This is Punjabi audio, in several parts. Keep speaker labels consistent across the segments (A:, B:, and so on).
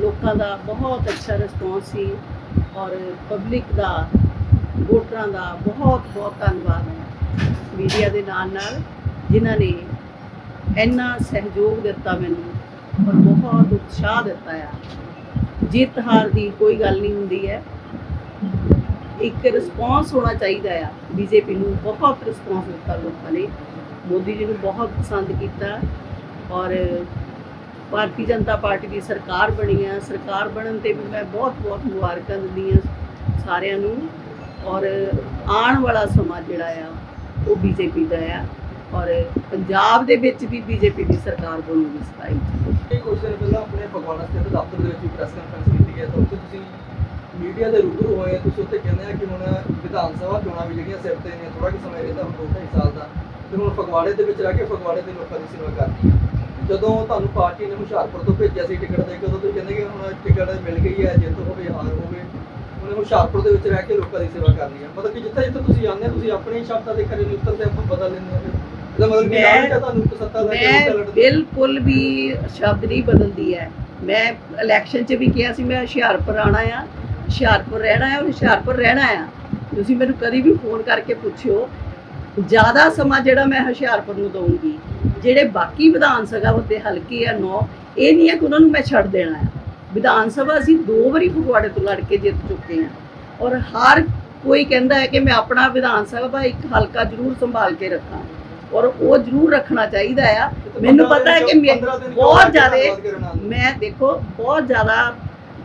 A: ਲੋਕਾਂ ਦਾ ਬਹੁਤ ਅੱਛਾ ਰਿਸਪੌਂਸ ਸੀ ਔਰ ਪਬਲਿਕ ਦਾ, ਵੋਟਰਾਂ ਦਾ ਬਹੁਤ ਬਹੁਤ ਧੰਨਵਾਦ ਹੈ ਮੀਡੀਆ ਦੇ ਨਾਲ ਨਾਲ ਜਿਨ੍ਹਾਂ ਨੇ ਇੰਨਾ ਸਹਿਯੋਗ ਦਿੱਤਾ ਮੈਨੂੰ ਔਰ ਬਹੁਤ ਉਤਸ਼ਾਹ ਦਿੱਤਾ ਆ। ਜਿੱਤ ਹਾਰ ਦੀ ਕੋਈ ਗੱਲ ਨਹੀਂ ਹੁੰਦੀ ਹੈ। ਇੱਕ ਰਿਸਪੌਂਸ ਹੋਣਾ ਚਾਹੀਦਾ ਆ। ਬੀਜੇਪੀ ਨੂੰ ਬਹੁਤ ਰਿਸਪੌਂਸ ਦਿੱਤਾ ਲੋਕਾਂ ਨੇ। ਮੋਦੀ ਜੀ ਨੂੰ ਬਹੁਤ ਪਸੰਦ ਕੀਤਾ ਔਰ ਭਾਰਤੀ ਜਨਤਾ ਪਾਰਟੀ ਦੀ ਸਰਕਾਰ ਬਣੀ ਆ। ਸਰਕਾਰ ਬਣਨ ਤੇ ਵੀ ਮੈਂ ਬਹੁਤ ਬਹੁਤ ਮੁਬਾਰਕਾਂ ਦਿੰਦੀ ਆ ਸਾਰਿਆਂ ਨੂੰ। ਔਰ ਆਉਣ ਵਾਲਾ ਸਮਾਂ ਜਿਹੜਾ ਆ, ਉਹ ਬੀਜੇਪੀ ਦਾ ਆ। ਔਰ ਪੰਜਾਬ ਦੇ ਵਿੱਚ ਵੀ ਬੀਜੇਪੀ ਦੀ ਸਰਕਾਰ ਬਣੂਗੀ 27 ਚ
B: ਇਹ ਕੁਝ ਦਿਨ ਪਹਿਲਾਂ ਆਪਣੇ ਫਗਵਾੜਾ ਸਥਿਤ ਦਫ਼ਤਰ ਦੇ ਵਿੱਚ ਪ੍ਰੈਸ ਕਾਨਫਰੰਸ ਕੀਤੀ ਗਈ ਤਾਂ ਉੱਥੇ ਤੁਸੀਂ ਮੀਡੀਆ ਦੇ ਰੂਬਰੂ ਹੋਏ। ਤੁਸੀਂ ਉੱਥੇ ਕਹਿੰਦੇ ਆ ਕਿ ਹੁਣ ਵਿਧਾਨ ਸਭਾ ਚੋਣਾਂ ਵੀ ਜਿਹੜੀਆਂ ਸਿਰ ਤੇ ਨੇ ਥੋੜਾ ਕਿ ਸਮਾਂ ਰਹਿੰਦਾ ਹੁਣ ਦੋ ਢਾਈ ਸਾਲ ਦਾ। ਤੇ ਹੁਣ ਫਗਵਾੜੇ ਦੇ ਵਿੱਚ ਰਹਿ ਕੇ ਫਗਵਾੜੇ ਦੇ ਲੋਕਾਂ ਦੀ ਸੇਵਾ ਕਰਨੀ ਹੈ। ਜਦੋਂ ਤੁਹਾਨੂੰ ਪਾਰਟੀ ਨੇ ਹੁਸ਼ਿਆਰਪੁਰ ਤੋਂ ਭੇਜਿਆ ਸੀ ਟਿਕਟ ਦੇ ਕੇ ਉਦੋਂ ਤੁਸੀਂ ਕਹਿੰਦੇ ਕਿ ਹੁਣ ਟਿਕਟ ਮਿਲ ਗਈ ਹੈ ਜਿੱਤ ਹੋਵੇ ਹਾਰ ਹੋਵੇ। ਹੁਣ ਹੁਸ਼ਿਆਰਪੁਰ ਦੇ ਵਿੱਚ ਰਹਿ ਕੇ ਲੋਕਾਂ ਦੀ ਸੇਵਾ ਕਰਨੀ ਹੈ। ਮਤਲਬ ਕਿ ਜਿੱਥੇ ਜਿੱਥੇ ਤੁਸੀਂ ਜਾਂਦੇ ਤੁਸੀਂ ਆਪਣੇ ਸ਼ਬਦਾਂ ਦੇ ਖਰੇ ਉੱਤਰ ਤੇ ਆਪਾਂ ਬਦਲ ਲੈਂਦੇ ਹੋ। ਇਹਦਾ ਮਤਲਬ ਕਿ
A: ਮੈਂ-
B: ਆਹ ਜਾਂ ਤੁਹਾਨੂੰ ਸੱਤਾ ਦਾ
A: ਮੈਂ ਬਿਲਕੁਲ ਵੀ ਸ਼ਬਦ ਨਹੀਂ ਬਦਲਦੀ ਹੈ। ਮੈਂ ਇਲੈਕਸ਼ਨ 'ਚ ਵੀ ਕਿਹਾ ਸੀ ਮੈਂ ਹੁਸ਼ਿਆਰਪੁਰ ਆਣਾ ਆ ਹੁਸ਼ਿਆਰਪੁਰ ਰਹਿਣਾ ਆ ਹੁਸ਼ਿਆਰਪੁਰ ਰਹਿਣਾ ਆ। ਤੁਸੀਂ ਮੈਨੂੰ ਕਦੀ ਵੀ ਫੋਨ ਕਰਕੇ ਪੁੱਛਿਓ ਜ਼ਿਆਦਾ ਸਮਾਂ ਜਿਹੜਾ ਮੈਂ ਹੁਸ਼ਿਆਰਪੁਰ ਨੂੰ ਦਊਂਗੀ ਜਿਹੜੇ ਬਾਕੀ ਵਿਧਾਨ ਸਭਾ ਦੇ ਹਲਕੇ ਆ ਨੌ ਇਹ ਨਹੀਂ ਹੈ ਕਿ ਉਹਨਾਂ ਨੂੰ ਮੈਂ ਛੱਡ ਦੇਣਾ ਆ ਵਿਧਾਨ ਸਭਾ ਅਸੀਂ ਦੋ ਵਾਰੀ ਫਗਵਾੜੇ ਤੋਂ ਲੜ ਕੇ ਜਿੱਤ ਚੁੱਕੇ ਆ ਔਰ ਹਰ ਕੋਈ ਕਹਿੰਦਾ ਹੈ ਕਿ ਮੈਂ ਆਪਣਾ ਵਿਧਾਨ ਸਭਾ ਇੱਕ ਹਲਕਾ ਜ਼ਰੂਰ ਸੰਭਾਲ ਕੇ ਰੱਖਾਂ ਔਰ ਉਹ ਜ਼ਰੂਰ ਰੱਖਣਾ ਚਾਹੀਦਾ ਆ। ਮੈਨੂੰ ਪਤਾ ਹੈ ਕਿ ਬਹੁਤ ਜ਼ਿਆਦਾ ਮੈਂ ਦੇਖੋ ਬਹੁਤ ਜ਼ਿਆਦਾ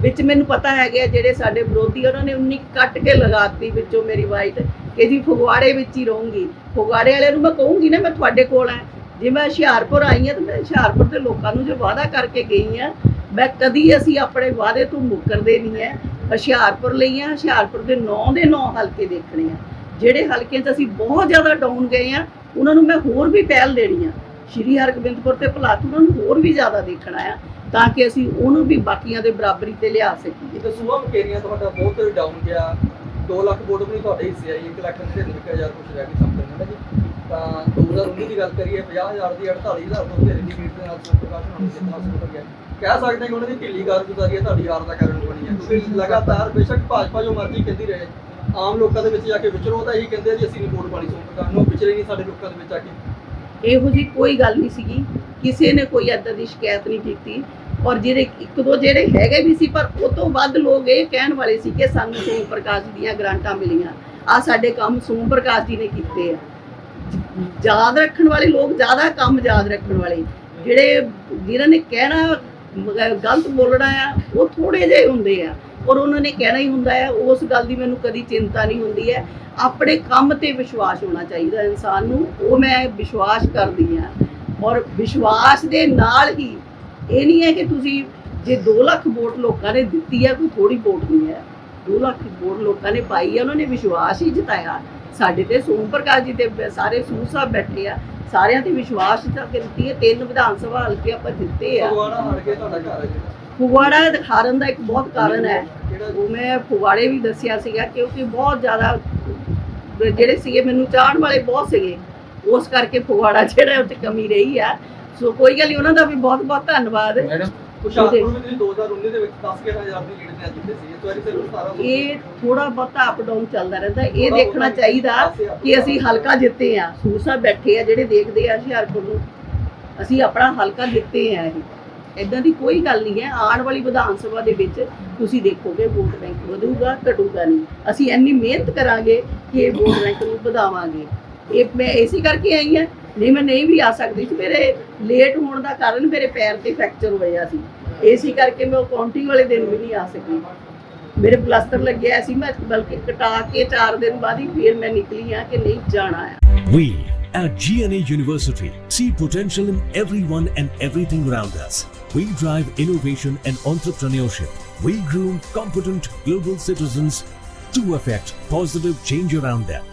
A: ਵਿੱਚ ਮੈਨੂੰ ਪਤਾ ਹੈ ਕਿ ਜਿਹੜੇ ਸਾਡੇ ਵਿਰੋਧੀ ਉਹਨਾਂ ਨੇ 19 ਕੱਟ ਕੇ ਲਗਾਤੀ ਵਿੱਚੋਂ ਮੇਰੀ ਵਾਈਟ। ਕਿ ਜੀ ਫਗਵਾੜੇ ਵਿੱਚ ਹੀ ਰਹੂੰਗੀ। ਫਗਵਾੜੇ ਵਾਲਿਆਂ ਨੂੰ ਮੈਂ ਕਹੂੰਗੀ ਨਾ, ਮੈਂ ਤੁਹਾਡੇ ਕੋਲ ਆ। ਜੇ ਮੈਂ ਹੁਸ਼ਿਆਰਪੁਰ ਆਈ ਹਾਂ ਤਾਂ ਮੈਂ ਹੁਸ਼ਿਆਰਪੁਰ ਦੇ ਲੋਕਾਂ ਨੂੰ ਜੋ ਵਾਅਦਾ ਕਰਕੇ ਗਈ ਆ ਮੈਂ ਕਦੀ ਅਸੀਂ ਆਪਣੇ ਵਾਅਦੇ ਤੋਂ ਮੁੱਕਰਦੇ ਨਹੀਂ ਹੈ। ਹੁਸ਼ਿਆਰਪੁਰ ਲਈ ਆ ਹੁਸ਼ਿਆਰਪੁਰ ਦੇ 9 ਦੇ 9 ਹਲਕੇ ਦੇਖਣੇ ਆ। ਜਿਹੜੇ ਹਲਕੇ 'ਚ ਅਸੀਂ ਬਹੁਤ ਜ਼ਿਆਦਾ ਡਾਊਨ ਗਏ ਆ ਉਹਨਾਂ ਨੂੰ ਮੈਂ ਹੋਰ ਵੀ ਪਹਿਲ ਦੇਣੀ ਆ। ਸ਼੍ਰੀ ਹਰਗੋਬਿੰਦਪੁਰ ਤੇ ਭਲਾਤੂ ਉਹਨਾਂ ਨੂੰ ਹੋਰ ਵੀ ਜ਼ਿਆਦਾ ਦੇਖਣਾ ਆ, ਤਾਂ ਕਿ ਅਸੀਂ ਉਹਨੂੰ ਵੀ ਬਾਕੀਆਂ ਦੇ ਬਰਾਬਰੀ ਤੇ ਲਿਆ ਸਕੀਏ।
B: ਤੇ ਸੂਆ ਮਕੇਰੀਆਂ ਤੁਹਾਡਾ ਬਹੁਤ ਡਾਊਨ ਗਿਆ। 2 ਲੱਖ ਵੋਟ ਵੀ ਨਹੀਂ ਤੁਹਾਡੇ ਹਿੱਸੇ ਆਈ 1 ਲੱਖ 99000 ਕੁਝ ਰਹਿ ਗਈ ਸਮਥਿੰਗ ਹੈ ਜੀ। ਤਾਂ 2019 ਦੀ ਗੱਲ ਕਰੀਏ 50000 ਦੀ 48000 ਤੋਂ ਤੇਰੇ ਦੀ ਲੀਡ ਦੇ ਨਾਲ ਸੂਪਰ ਕਾਸ਼ ਹੋਣੀ ਜਿੱਤਣਾ ਸ਼ੁਰੂ ਗਿਆ ਕਹਿ ਸਕਦੇ ਕਿ ਉਹਨਾਂ ਦੀ ਢਿੱਲੀ ਕਾਰਗੁਜ਼ਾਰੀ ਹੈ, ਤੁਹਾਡੀ ਹਾਰ ਦਾ ਕਾਰਨ ਬਣੀ ਹੈ। ਕਿਉਂਕਿ ਲਗਾਤਾਰ ਬੇਸ਼ੱਕ ਭਾਜਪਾ ਜੋ ਮਰਜ਼ੀ ਕਹਿੰਦੀ ਰਹੇ, ਆਮ ਲੋਕਾਂ ਦੇ ਵਿੱਚ ਜਾ ਕੇ ਵਿਚਰੋ ਤਾਂ ਇਹੀ ਕਹਿੰਦੇ ਜੀ, ਅਸੀਂ ਨਹੀਂ ਵੋਟ ਪਾਣੀ ਸੂਪਰ ਨੂੰ ਵਿਚਰੇ ਨਹੀਂ ਸਾਡੇ ਲੋਕਾਂ ਦੇ ਵਿੱਚ ਆ ਕੇ।
A: ਇਹੋ ਜੀ ਕੋਈ ਗੱਲ ਨਹੀਂ ਸੀਗੀ। ਕਿਸੇ ਨੇ ਕੋਈ ਏਦਾਂ ਦੀ ਸ਼ਿਕਾਇਤ ਨਹੀਂ ਕੀਤੀ। ਔਰ ਜਿਹੜੇ ਇੱਕ ਦੋ ਜਿਹੜੇ ਹੈਗੇ ਵੀ ਸੀ, ਪਰ ਉਹ ਤੋਂ ਵੱਧ ਲੋਕ ਇਹ ਕਹਿਣ ਵਾਲੇ ਸੀ ਕਿ ਸਾਨੂੰ ਸੋਮ ਪ੍ਰਕਾਸ਼ ਦੀਆਂ ਗ੍ਰਾਂਟਾਂ ਮਿਲੀਆਂ। ਆ ਸਾਡੇ ਕੰਮ ਸੋਮ ਪ੍ਰਕਾਸ਼ ਜੀ ਨੇ ਕੀਤੇ ਆ। ਯਾਦ ਰੱਖਣ ਵਾਲੇ ਲੋਕ ਜ਼ਿਆਦਾ ਕੰਮ ਯਾਦ ਰੱਖਣ ਵਾਲੇ। ਜਿਹੜੇ ਜਿਨ੍ਹਾਂ ਨੇ ਕਹਿਣਾ ਗਲਤ ਬੋਲਣਾ ਆ, ਉਹ ਥੋੜੇ ਜਿਹੇ ਹੁੰਦੇ ਆ। ਔਰ ਉਹਨਾਂ ਨੇ ਕਹਿਣਾ ਹੀ ਹੁੰਦਾ ਹੈ ਉਸ ਗੱਲ ਦੀ ਮੈਨੂੰ ਕਦੀ ਚਿੰਤਾ ਨਹੀਂ ਹੁੰਦੀ ਹੈ ਆਪਣੇ ਕੰਮ ਤੇ ਵਿਸ਼ਵਾਸ ਹੋਣਾ ਚਾਹੀਦਾ ਇਨਸਾਨ ਨੂੰ, ਉਹ ਮੈਂ ਵਿਸ਼ਵਾਸ ਕਰਦੀ ਹਾਂ ਔਰ ਵਿਸ਼ਵਾਸ ਦੇ ਨਾਲ ਹੀ ਇਹ ਨਹੀਂ ਹੈ ਕਿ ਤੁਸੀਂ ਜੇ 2 ਲੱਖ ਵੋਟ ਲੋਕਾਂ ਨੇ ਦਿੱਤੀ ਹੈ ਕੋਈ ਥੋੜੀ ਵੋਟ ਨਹੀਂ ਹੈ। 2 ਲੱਖ ਵੋਟ ਲੋਕਾਂ ਨੇ ਪਾਈ ਹੈ ਉਹਨਾਂ ਨੇ ਵਿਸ਼ਵਾਸ ਹੀ ਜਤਾਇਆ। ਸਾਡੇ ਤੇ ਸੋਮ ਪ੍ਰਕਾਸ਼ ਜੀ ਤੇ ਬ- ਸਾਰੇ ਸੂਰ ਸਾਹਿਬ ਬੈਠੇ ਆ ਸਾਰਿਆਂ ਤੇ ਵਿਸ਼ਵਾਸ ਤਾਂ ਦਿੱਤੀ ਹੈ। ਤਿੰਨ ਵਿਧਾਨ ਸਭਾ ਹਲਕੇ ਆਪਾਂ ਦਿੱਤੇ ਆ।
B: ਫਗਵਾੜਾ ਹਾਰ ਕੇ ਤੁਹਾਡਾ ਘਰ ਹੈ ਜਿਹੜਾ।
A: ਫਗਵਾੜਾ ਹਾਰਨ ਦਾ ਇੱਕ ਬਹੁਤ ਕਾਰਨ ਹੈ। ਉਹ ਮੈਂ ਫਗਵਾੜੇ ਵੀ ਦੱਸਿਆ ਸੀਗਾ ਕਿਉਂਕਿ ਬਹੁਤ ਜ਼ਿਆਦਾ ਜਿਹੜੇ ਸੀਗੇ ਮੈਨੂੰ ਚਾਹਣ ਵਾਲੇ ਬਹੁਤ ਸੀਗੇ। ਉਸ ਕਰਕੇ ਫਗਵਾੜਾ ਜਿਹੜਾ ਉੱਤੇ ਕਮੀ ਰਹੀ ਆ। ਸੋ ਕੋਈ ਗੱਲ ਨਹੀਂ ਉਹਨਾਂ ਦਾ ਵੀ ਬਹੁਤ ਬਹੁਤ ਧੰਨਵਾਦ।
B: ਹੁਸ਼ਿਆਰਪੁਰ ਵਿੱਚ ਤੁਸੀਂ 2019 ਦੇ ਵਿੱਚ 10000 ਦੀ ਲੀਡ ਤੇ ਜਿੱਤੇ ਸੀ ਇਸ ਵਾਰੀ ਸਿਰਫ 17
A: ਇਹ ਥੋੜਾ ਬਹੁਤਾ ਅਪ ਡਾਊਨ ਚੱਲਦਾ ਰਹਿੰਦਾ ਇਹ ਦੇਖਣਾ ਚਾਹੀਦਾ ਕਿ ਅਸੀਂ ਹਲਕਾ ਜਿੱਤੇ ਆ। ਸੂਰ ਸਾਹਿਬ ਬੈਠੇ ਆ ਜਿਹੜੇ ਦੇਖਦੇ ਆ ਹੁਸ਼ਿਆਰਪੁਰ ਨੂੰ। ਅਸੀਂ ਆਪਣਾ ਹਲਕਾ ਜਿੱਤੇ ਆ ਇਹ। ਇਦਾਂ ਦੀ ਕੋਈ ਗੱਲ ਨਹੀਂ ਹੈ। ਆਉਣ ਵਾਲੀ ਵਿਧਾਨ ਸਭਾ ਦੇ ਵਿੱਚ ਤੁਸੀਂ ਦੇਖੋਗੇ ਵੋਟ ਬੈਂਕ ਵਧੂਗਾ ਘਟੂਗਾ ਨਹੀਂ ਅਸੀਂ ਇੰਨੀ ਮਿਹਨਤ ਕਰਾਂਗੇ ਕਿ ਵੋਟ ਬੈਂਕ ਨੂੰ ਵਧਾਵਾਂਗੇ। ਇਹ ਮੈਂ ਇਸੇ ਕਰਕੇ ਆਈ ਹਾਂ ਨਹੀਂ ਮੈਂ ਨਹੀਂ ਵੀ ਆ ਸਕਦੀ ਸੀ ਮੇਰੇ ਲੇਟ ਹੋਣ ਦਾ ਕਾਰਨ ਮੇਰੇ ਪੈਰ ਤੇ ਫ੍ਰੈਕਚਰ ਹੋਇਆ ਸੀ ਇਸੇ ਕਰਕੇ ਮੈਂ ਉਹ ਕਾਊਂਟਿੰਗ ਵਾਲੇ ਦਿਨ ਵੀ ਨਹੀਂ ਆ ਸਕੀ ਮੇਰੇ ਪਲਾਸਟਰ ਲੱਗਿਆ ਸੀ ਮੈਂ ਬਲਕਿ ਕਟਾ ਕੇ 4 ਦਿਨ ਬਾਅਦ ਹੀ ਫਿਰ ਮੈਂ ਨਿਕਲੀ ਆ ਕਿ ਨਹੀਂ ਜਾਣਾ ਆ
C: We at GNA University see potential in everyone and everything around us. We drive innovation and entrepreneurship. We groom competent global citizens to affect positive change around them.